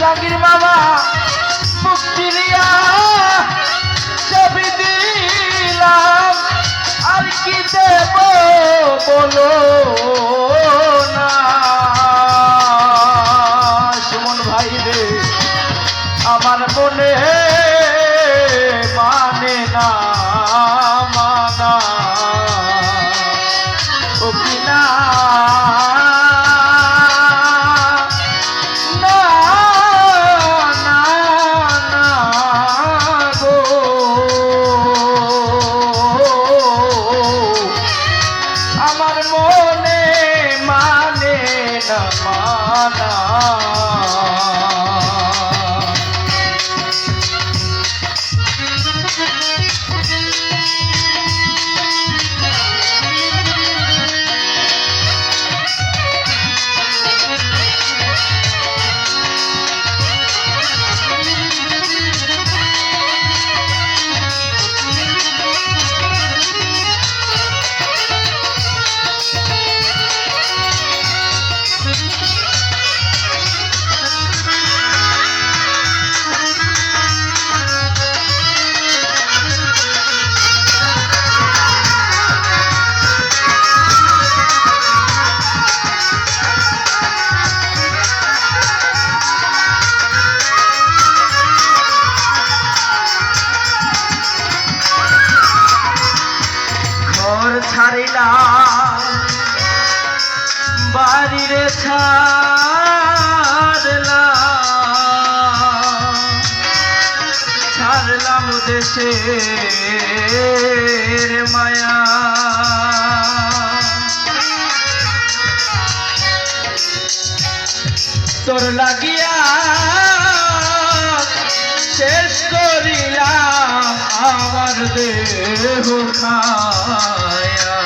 জাগির মামা বুক চিরিয়া ছবি দিলাম। আর কি দেব বলো? ছাড়লাম ছাড়লাম দেশের মায়া। তোর লাগিয়া শেষ করিলাম আমার দেহ খায়া।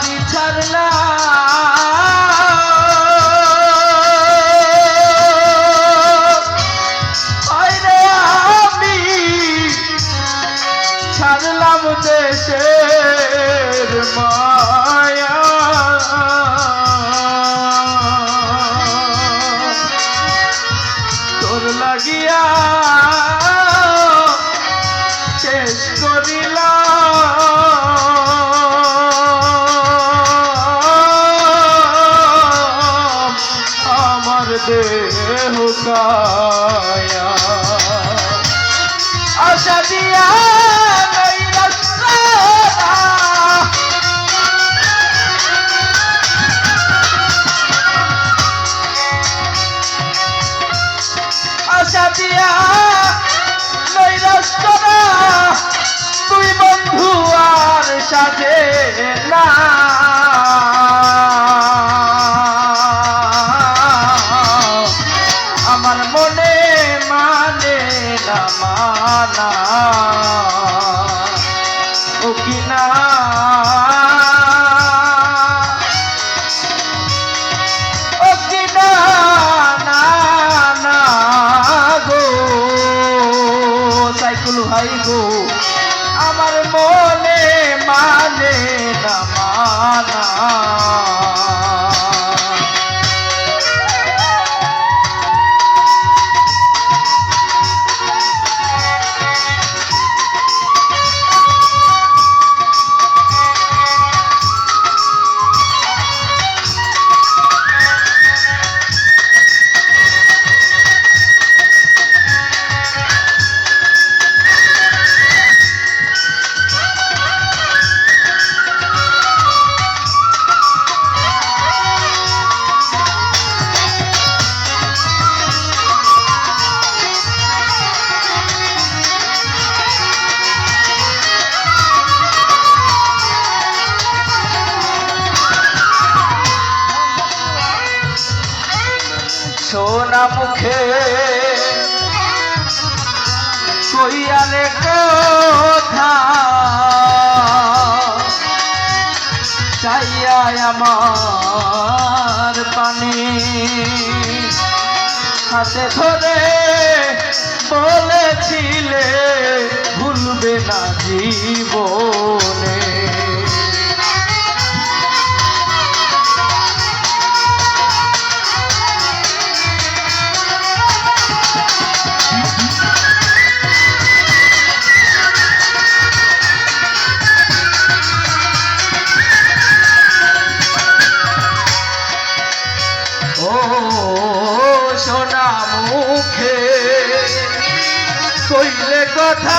বাড়ি ছাড়লা আমি ছাড়লাম দেশের মায়া। তোর লাগিয়া শেষ করিলাম। কষ্ট না তুই বন্ধু আর সাথে না। কইয়ারে কথা। চাইয়া আমার পানি হাতে ধরে বলেছিলে ভুলবে না জীবনে। কথা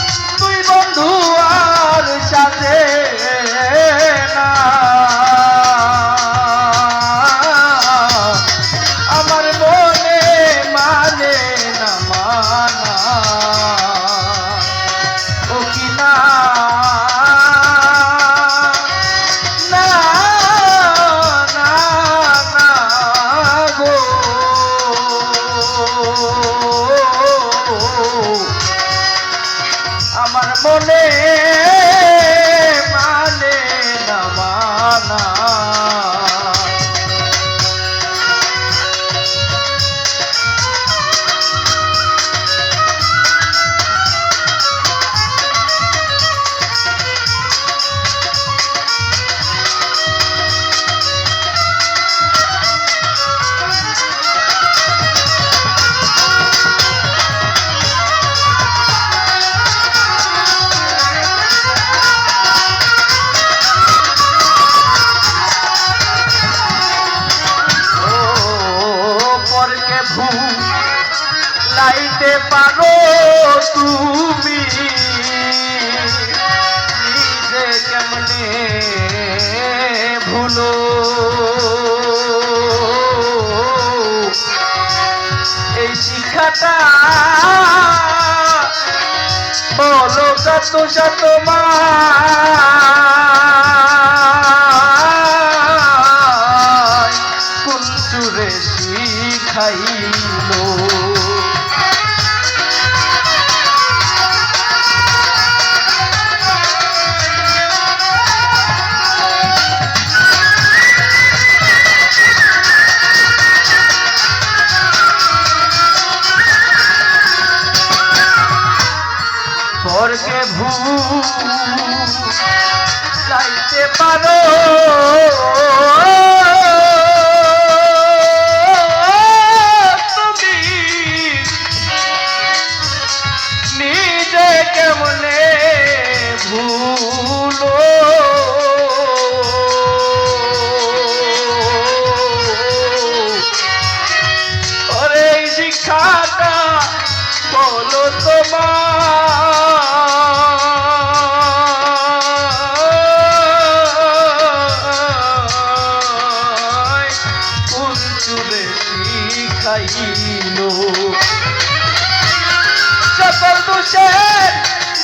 পারো তুমি। নিজে কেমনে ভুলো? এই শিক্ষাটা বলো কত শত পরকে ভূ চাইতে পারো।